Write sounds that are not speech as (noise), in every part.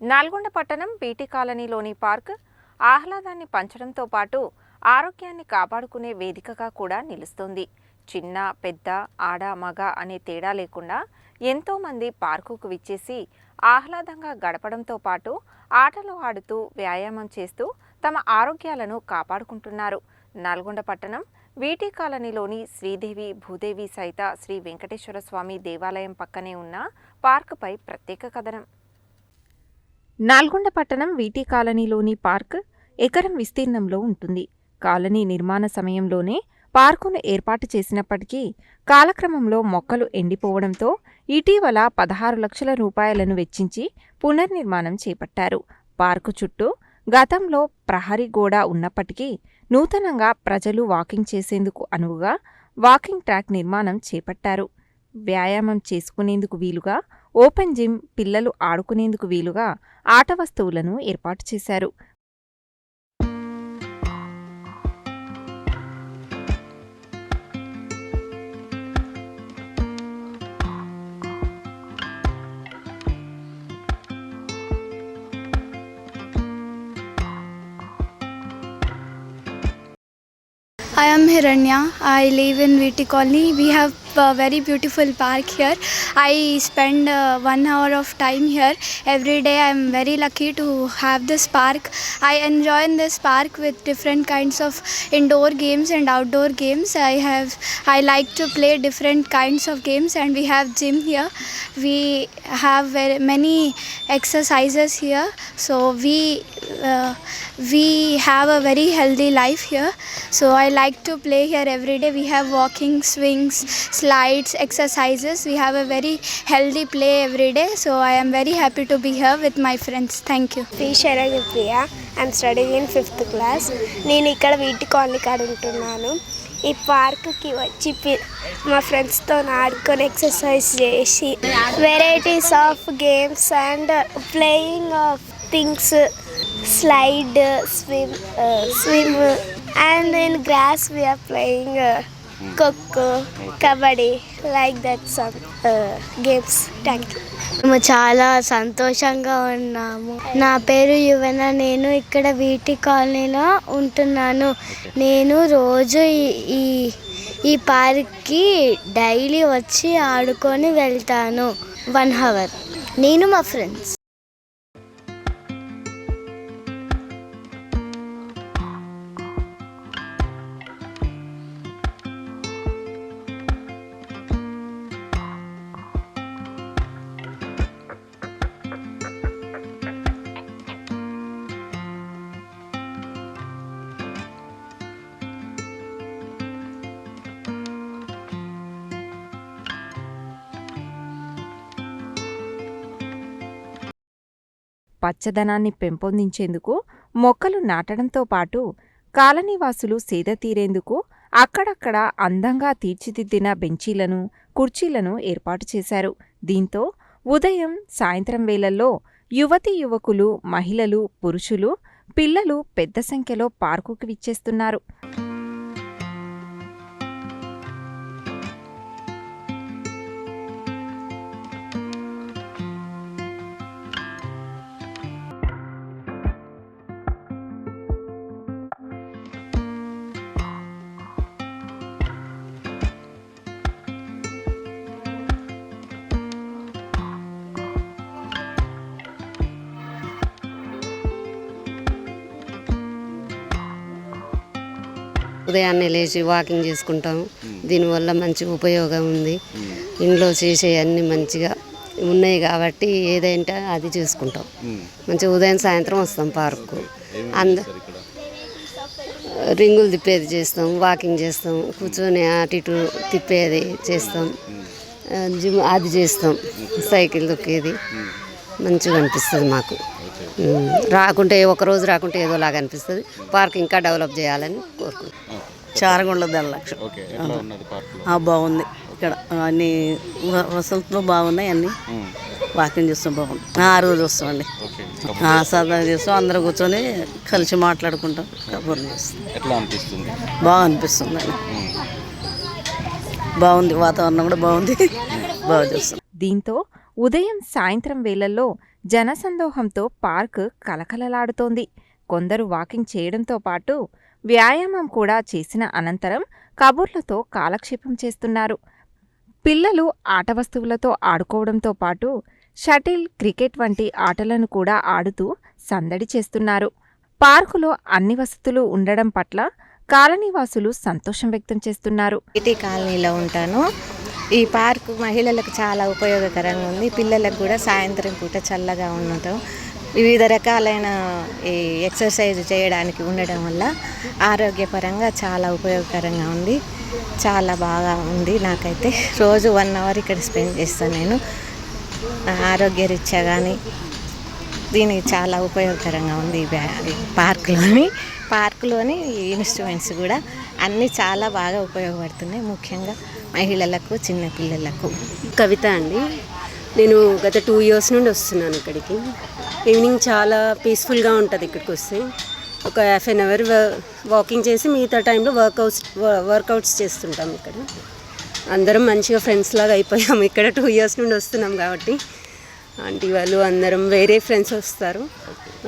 నల్గొండ పట్టణం బీటీ కాలనీలోని పార్క్ ఆహ్లాదాన్ని పంచడంతో పాటు ఆరోగ్యాన్ని కాపాడుకునే వేదికగా కూడా నిలుస్తుంది. చిన్న పెద్ద ఆడ మగ అనే తేడా లేకుండా ఎంతోమంది పార్కుకు విచ్చేసి ఆహ్లాదంగా గడపడంతో పాటు ఆటలు ఆడుతూ వ్యాయామం చేస్తూ తమ ఆరోగ్యాలను కాపాడుకుంటున్నారు. నల్గొండ పట్టణం వీటి కాలనీలోని శ్రీదేవి భూదేవి సైత శ్రీ వెంకటేశ్వర స్వామి దేవాలయం పక్కనే ఉన్న పార్కుపై ప్రత్యేక కథనం. నాల్గొండ పట్టణం వీటి కాలనీలోని పార్క్ ఎకరం విస్తీర్ణంలో ఉంటుంది. కాలనీ నిర్మాణ సమయంలోనే పార్కును ఏర్పాటు చేసినప్పటికీ కాలక్రమంలో మొక్కలు ఎండిపోవడంతో ఇటీవల పదహారు లక్షల రూపాయలను వెచ్చించి పునర్నిర్మాణం చేపట్టారు. పార్కు చుట్టూ గతంలో ప్రహరీ గోడ ఉన్నప్పటికీ నూతనంగా ప్రజలు వాకింగ్ చేసేందుకు అనువుగా వాకింగ్ ట్రాక్ నిర్మాణం చేపట్టారు. వ్యాయామం చేసుకునేందుకు వీలుగా ఓపెన్ జిమ్ పిల్లలు ఆడుకునేందుకు వీలుగా ఆట వస్తువులను ఏర్పాటు చేశారు I am Hiranya. I live in VT Colony. We have a very beautiful park here. I spend uh, one hour of time here every day. I am very lucky to have this park. I enjoy in this park with different kinds of indoor games and outdoor games. I have I like to play different kinds of games, and we have gym here. We have very many exercises here, so we uh, we have a very healthy life here. So I like to play here every day. We have walking, swings, slides, exercises. We have a very healthy play every day. So I am very happy to be here with my friends. Thank you. P Saragapriya I'm studying in fifth class నేను ఇక్కడ వీటి colony కాడ ఉంటున్నాను ఈ పార్క్కి వచ్చి P- మా ఫ్రెండ్స్తో ఆడుకొని ఎక్సర్సైజ్ చేసి varieties of games and playing of things slide swim swim and in grass we're playing kho kho kabaddi like that some games. Thank you మేము చాలా సంతోషంగా ఉన్నాము. నా పేరు యువన. నేను ఇక్కడ వీటి కాలనీలో ఉంటున్నాను. నేను రోజు ఈ- ఈ ఈ పార్క్కి డైలీ వచ్చి ఆడుకొని వెళ్తాను. వన్ అవర్ నేను మా ఫ్రెండ్స్. పచ్చదనాన్ని పెంపొందించేందుకు మొక్కలు నాటడంతో పాటు కాలనీవాసులు సేద తీరేందుకు అక్కడక్కడ అందంగా తీర్చిదిద్దిన బెంచీలను కుర్చీలను ఏర్పాటు చేశారు. దీంతో ఉదయం సాయంత్రం వేళల్లో యువతీ యువకులు మహిళలు పురుషులు పిల్లలు పెద్ద సంఖ్యలో పార్కుకు విచ్చేస్తున్నారు. ఉదయాన్నే లేచి వాకింగ్ చేసుకుంటాం దీనివల్ల మంచి ఉపయోగం ఉంది. ఇంట్లో చేసే అన్ని మంచిగా ఉన్నాయి కాబట్టి ఏదంటే అది చేసుకుంటాం. మంచిగా ఉదయం సాయంత్రం వస్తాం పార్కు. అంద రింగులు తిప్పేది చేస్తాం వాకింగ్ చేస్తాం కూర్చొని అటు ఇటు తిప్పేది చేస్తాం. జిమ్ అది చేస్తాం. సైకిల్ తొక్కేది. మంచిగా అనిపిస్తుంది మాకు. రాకుంటే ఒకరోజు రాకుంటే ఏదోలాగా అనిపిస్తుంది. పార్క్ ఇంకా డెవలప్ చేయాలని కోరుకుంటున్నాం. చారగొండ ధనలక్ష్మి ఓకే ఎట్లా ఉన్నది పార్కులో ఆ, బాగుంది. ఇక్కడ అన్ని వసతులు బాగున్నాయి అన్ని. వాకింగ్ చేస్తాం బాగుంది. ఆ రోజు వస్తామండి ఓకే ఆ, సరదా చేస్తాం. అందరూ కూర్చొని కలిసి మాట్లాడుకుంటాం కబుర్లు చేస్తాం. బాగా అనిపిస్తుంది అండి. బాగుంది వాతావరణం కూడా బాగుంది. బాగా చేస్తాం. దీంతో ఉదయం సాయంత్రం వేళల్లో జనసందోహంతో పార్క్ కలకలలాడుతోంది. కొందరు వాకింగ్ చేయడంతో పాటు వ్యాయామం కూడా చేసిన అనంతరం కబుర్లతో కాలక్షేపం చేస్తున్నారు. పిల్లలు ఆట వస్తువులతో ఆడుకోవడంతో పాటు షటిల్ క్రికెట్ వంటి ఆటలను కూడా ఆడుతూ సందడి చేస్తున్నారు. పార్కులో అన్ని వసతులు ఉండడం పట్ల కాలనీవాసులు సంతోషం వ్యక్తం చేస్తున్నారు. సిటీ కాలనీలో ఉంటాను. ఈ పార్కు మహిళలకు చాలా ఉపయోగకరంగా ఉంది. పిల్లలకు కూడా సాయంత్రం పూట చల్లగా ఉండటం వివిధ రకాలైన ఈ ఎక్సర్సైజ్ చేయడానికి ఉండడం వల్ల ఆరోగ్యపరంగా చాలా ఉపయోగకరంగా ఉంది. చాలా బాగా ఉంది నాకైతే. రోజు వన్ అవర్ ఇక్కడ స్పెండ్ చేస్తాను నేను. ఆరోగ్యరీత్యా కానీ దీనికి చాలా ఉపయోగకరంగా ఉంది ఈ పార్క్లోని పార్కులోని ఇన్స్ట్రుమెంట్స్ కూడా అన్నీ చాలా బాగా ఉపయోగపడుతున్నాయి. ముఖ్యంగా మహిళలకు చిన్నపిల్లలకు. కవిత అండి నేను గత టూ ఇయర్స్ నుండి వస్తున్నాను ఇక్కడికి. ఈవినింగ్ చాలా పీస్ఫుల్గా ఉంటుంది ఇక్కడికి వస్తే. ఒక హాఫ్ అన్ అవర్ వాకింగ్ చేసి మిగతా టైంలో వర్కౌట్స్ వర్కౌట్స్ చేస్తుంటాం ఇక్కడ. అందరం మంచిగా ఫ్రెండ్స్ లాగా అయిపోయాము ఇక్కడ టూ ఇయర్స్ నుండి వస్తున్నాం కాబట్టి. ఆంటీ వాళ్ళు అందరం వేరే ఫ్రెండ్స్ వస్తారు.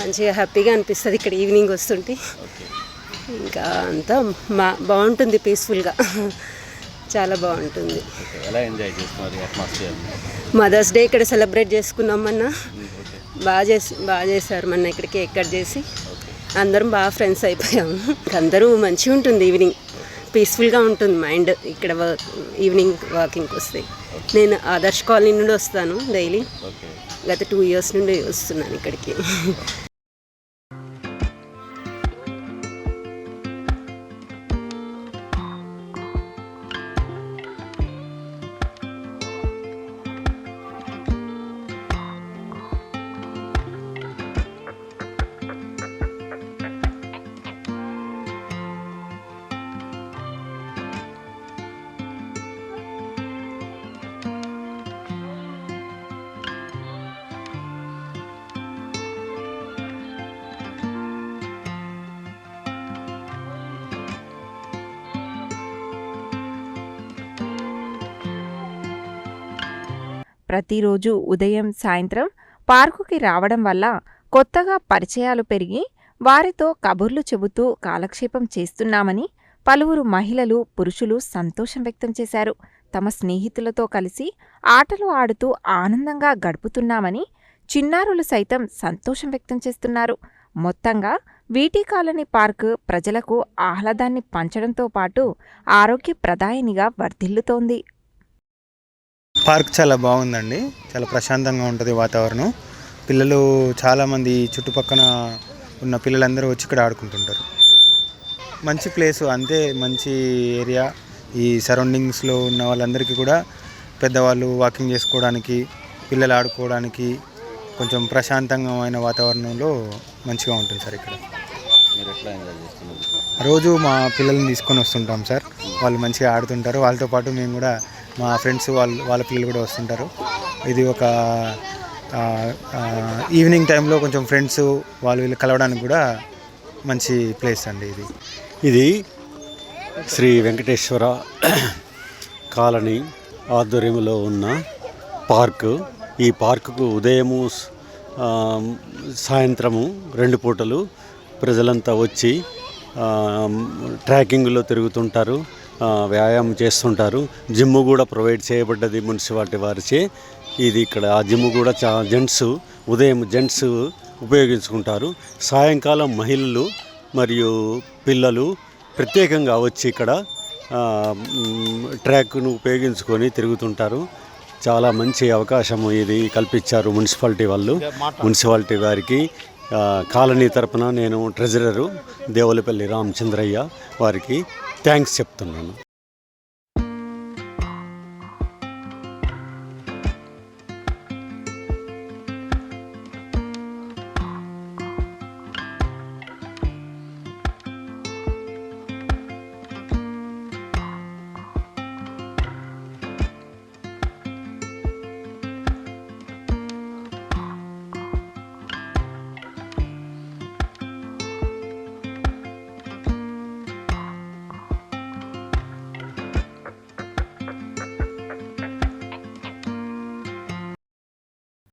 మంచిగా హ్యాపీగా అనిపిస్తుంది ఇక్కడ ఈవినింగ్ వస్తుంటే. ఇంకా అంతా మా బాగుంటుంది పీస్ఫుల్గా (laughs) చాలా బాగుంటుంది. ఎలా ఎంజాయ్ చేస్తున్నారు అట్మాస్ఫియర్ మదర్స్ డే ఇక్కడ సెలబ్రేట్ చేసుకున్నాం మొన్న బాగా చేసి బాగా చేశారు మొన్న ఇక్కడ కేక్ కట్ చేసి. అందరం బాగా ఫ్రెండ్స్ అయిపోయాము. అందరూ మంచిగా ఉంటుంది ఈవినింగ్. పీస్ఫుల్గా ఉంటుంది మైండ్ ఇక్కడ వర్క్ ఈవినింగ్ వాకింగ్కి వస్తే. నేను ఆదర్శ్ కాలనీ నుండి వస్తాను డైలీ. గత టూ ఇయర్స్ నుండి వస్తున్నాను ఇక్కడికి. ప్రతిరోజు ఉదయం సాయంత్రం పార్కుకి రావడం వల్ల కొత్తగా పరిచయాలు పెరిగి వారితో కబుర్లు చెబుతూ కాలక్షేపం చేస్తున్నామని పలువురు మహిళలు పురుషులు సంతోషం వ్యక్తం చేశారు. తమ స్నేహితులతో కలిసి ఆటలు ఆడుతూ ఆనందంగా గడుపుతున్నామని చిన్నారులు సైతం సంతోషం వ్యక్తం చేస్తున్నారు. మొత్తంగా వీటీ కాలనీ పార్కు ప్రజలకు ఆహ్లాదాన్ని పంచడంతో పాటు ఆరోగ్యప్రదాయనిగా వర్ధిల్లుతోంది. పార్క్ చాలా బాగుందండి. చాలా ప్రశాంతంగా ఉంటుంది వాతావరణం. పిల్లలు చాలామంది చుట్టుపక్కన ఉన్న పిల్లలందరూ వచ్చి ఇక్కడ ఆడుకుంటుంటారు. మంచి ప్లేస్ అంతే మంచి ఏరియా. ఈ సరౌండింగ్స్లో ఉన్న వాళ్ళందరికీ కూడా పెద్దవాళ్ళు వాకింగ్ చేసుకోవడానికి పిల్లలు ఆడుకోవడానికి కొంచెం ప్రశాంతంగా వాతావరణంలో మంచిగా ఉంటుంది సార్ ఇక్కడ. రోజు మా పిల్లల్ని తీసుకొని వస్తుంటాం సార్. వాళ్ళు మంచిగా ఆడుతుంటారు. వాళ్ళతో పాటు మేము కూడా మా ఫ్రెండ్స్ వాళ్ళు వాళ్ళ పిల్లలు కూడా వస్తుంటారు. ఇది ఒక ఈవినింగ్ టైంలో కొంచెం ఫ్రెండ్స్ వాళ్ళు వీళ్ళు కలవడానికి కూడా మంచి ప్లేస్ అండి ఇది. ఇది శ్రీ వెంకటేశ్వర కాలనీ ఆధ్వర్యంలో ఉన్న పార్కు. ఈ పార్కుకు ఉదయము సాయంత్రము రెండు పూటలు ప్రజలంతా వచ్చి ట్రాకింగ్లో తిరుగుతుంటారు. వ్యాయామం చేస్తుంటారు. జిమ్ కూడా ప్రొవైడ్ చేయబడ్డది మున్సిపాలిటీ వారిచే. ఇది ఇక్కడ ఆ జిమ్ కూడా చా జెంట్స్ ఉదయం జెంట్స్ ఉపయోగించుకుంటారు. సాయంకాలం మహిళలు మరియు పిల్లలు ప్రత్యేకంగా వచ్చి ఇక్కడ ట్రాక్ను ఉపయోగించుకొని తిరుగుతుంటారు. చాలా మంచి అవకాశం ఇది కల్పించారు మున్సిపాలిటీ వాళ్ళు. మున్సిపాలిటీ వారికి కాలనీ తరపున నేను ట్రెజరరు దేవులపల్లి రామచంద్రయ్య వారికి థ్యాంక్స్ చెప్తున్నాను.